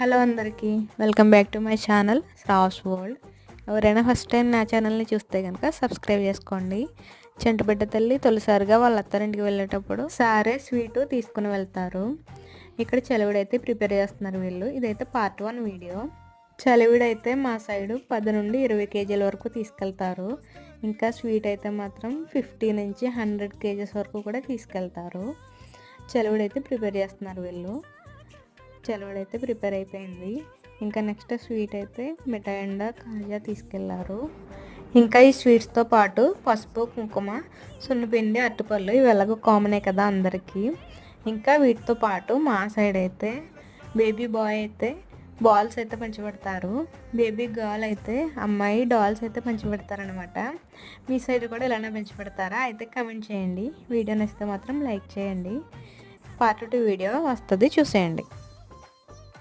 Hello అందరికీ. Welcome back to my channel Shravs world ఎవరైనా first time నా ఛానల్ని చూస్తే కనుక సబ్స్క్రైబ్ చేసుకోండి. చెంటబిడ్డ తల్లి తొలిసారిగా వాళ్ళ అత్తారింటికి వెళ్ళేటప్పుడు సారే స్వీటు తీసుకుని వెళ్తారు. ఇక్కడ చలివిడైతే ప్రిపేర్ చేస్తున్నారు వీళ్ళు. ఇదైతే పార్ట్ వన్ వీడియో చలివిడైతే మా సైడు పది నుండి ఇరవై కేజీల వరకు తీసుకెళ్తారు. ఇంకా స్వీట్ అయితే మాత్రం ఫిఫ్టీ నుంచి హండ్రెడ్ కేజెస్ వరకు కూడా తీసుకెళ్తారు. చలివిడైతే ప్రిపేర్ చేస్తున్నారు వీళ్ళు. చలివిడైతే ప్రిపేర్ అయిపోయింది. ఇంకా నెక్స్ట్ స్వీట్ అయితే మిఠాయి అండ్ కాజా తీసుకెళ్ళారు. ఇంకా ఈ స్వీట్స్తో పాటు పసుపు కుంకుమ సున్నపిండి అట్టుపళ్ళు ఇవి ఎలాగో కామనే కదా అందరికీ. ఇంకా వీటితో పాటు మా సైడ్ అయితే బేబీ బాయ్ అయితే బాల్స్ అయితే పంచిపెడతారు బేబీ గర్ల్ అయితే అమ్మాయి డాల్స్ అయితే పంచిపెడతారనమాట మీ సైడ్ కూడా ఇలానే పంచిపెడతారా అయితే కమెంట్ చేయండి. వీడియో నచ్చితే మాత్రం లైక్ చేయండి. పార్ట్ టూ వీడియో వస్తుంది. చూసేయండి.